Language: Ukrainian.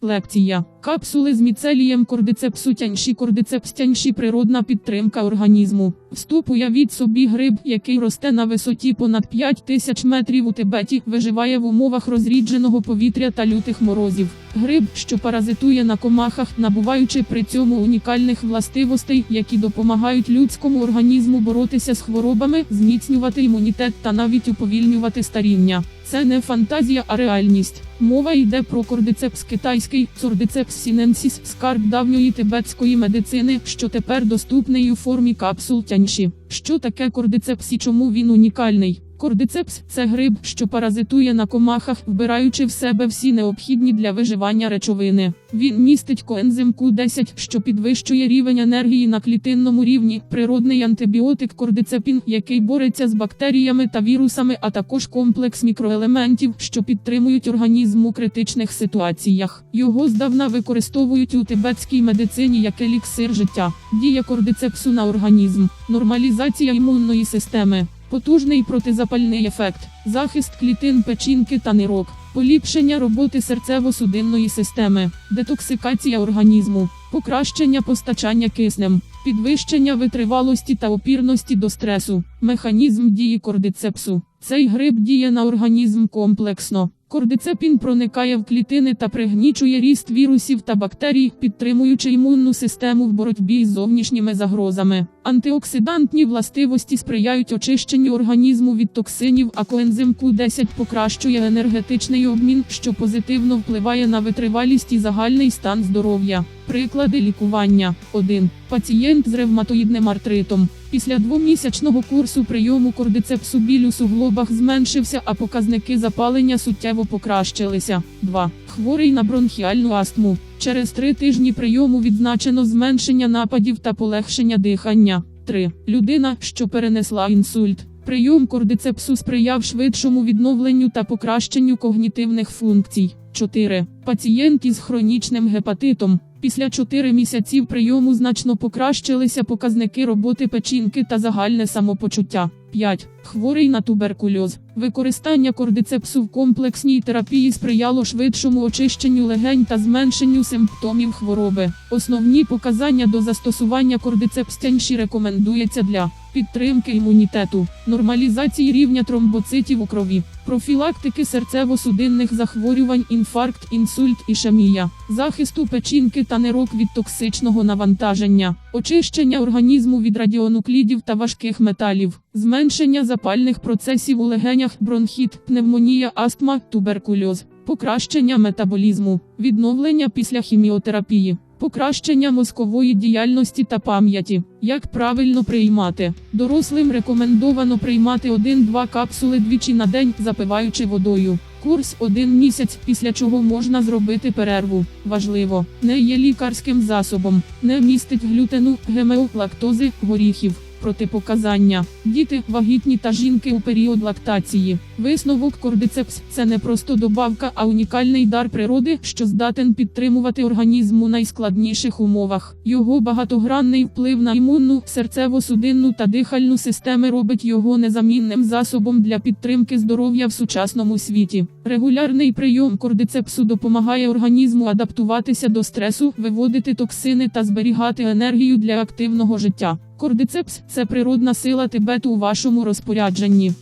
Лекція. Капсули з міцелієм кордицепсу тяньші кордицепс тяньші природна підтримка організму. Вступ уявіть собі гриб, який росте на висоті понад 5 тисяч метрів у Тибеті, виживає в умовах розрідженого повітря та лютих морозів. Гриб, що паразитує на комахах, набуваючи при цьому унікальних властивостей, які допомагають людському організму боротися з хворобами, зміцнювати імунітет та навіть уповільнювати старіння. Це не фантазія, а реальність. Мова йде про кордицепс китайський, цордицепс сіненсіс, скарб давньої тибетської медицини, що тепер доступний у формі капсул тяньші. Що таке кордицепс і чому він унікальний? Кордицепс це гриб, що паразитує на комахах, вбираючи в себе всі необхідні для виживання речовини. Він містить коензим Q10, що підвищує рівень енергії на клітинному рівні, природний антибіотик кордицепін, який бореться з бактеріями та вірусами, а також комплекс мікроелементів, що підтримують організм у критичних ситуаціях. Його здавна використовують у тибетській медицині як еліксир життя. Дія кордицепсу на організм, нормалізація імунної системи. Потужний протизапальний ефект, захист клітин печінки та нирок, поліпшення роботи серцево-судинної системи, детоксикація організму, покращення постачання киснем, підвищення витривалості та опірності до стресу, механізм дії кордицепсу. Цей гриб діє на організм комплексно. Кордицепін проникає в клітини та пригнічує ріст вірусів та бактерій, підтримуючи імунну систему в боротьбі з зовнішніми загрозами. Антиоксидантні властивості сприяють очищенню організму від токсинів, а коензим Q10 покращує енергетичний обмін, що позитивно впливає на витривалість і загальний стан здоров'я. Приклади лікування 1. Пацієнт з ревматоїдним артритом. Після двомісячного курсу прийому кордицепсу біль у суглобах зменшився, а показники запалення суттєво покращилися. 2. Хворий на бронхіальну астму. Через три тижні прийому відзначено зменшення нападів та полегшення дихання. 3. Людина, що перенесла інсульт. Прийом кордицепсу сприяв швидшому відновленню та покращенню когнітивних функцій. 4. Пацієнт із хронічним гепатитом. Після 4 місяців прийому значно покращилися показники роботи печінки та загальне самопочуття. 5. Хворий на туберкульоз. Використання кордицепсу в комплексній терапії сприяло швидшому очищенню легень та зменшенню симптомів хвороби. Основні показання до застосування кордицепстянші рекомендується для підтримки імунітету, нормалізації рівня тромбоцитів у крові, профілактики серцево-судинних захворювань, інфаркт, інсульт, ішемія, захисту печінки та нирок від токсичного навантаження, очищення організму від радіонуклідів та важких металів, зменшення запальних процесів у легенях, бронхіт, пневмонія, астма, туберкульоз, покращення метаболізму, відновлення після хіміотерапії. Покращення мозкової діяльності та пам'яті. Як правильно приймати? Дорослим рекомендовано приймати 1-2 капсули двічі на день, запиваючи водою. Курс один місяць, після чого можна зробити перерву. Важливо, не є лікарським засобом, не містить глютену, ГМО, лактози, горіхів. Протипоказання. Діти, вагітні та жінки у період лактації. Висновок кордицепс це не просто добавка, а унікальний дар природи, що здатен підтримувати організм у найскладніших умовах. Його багатогранний вплив на імунну, серцево-судинну та дихальну системи робить його незамінним засобом для підтримки здоров'я в сучасному світі. Регулярний прийом кордицепсу допомагає організму адаптуватися до стресу, виводити токсини та зберігати енергію для активного життя. Кордицепс це природна сила Тибету у вашому розпорядженні.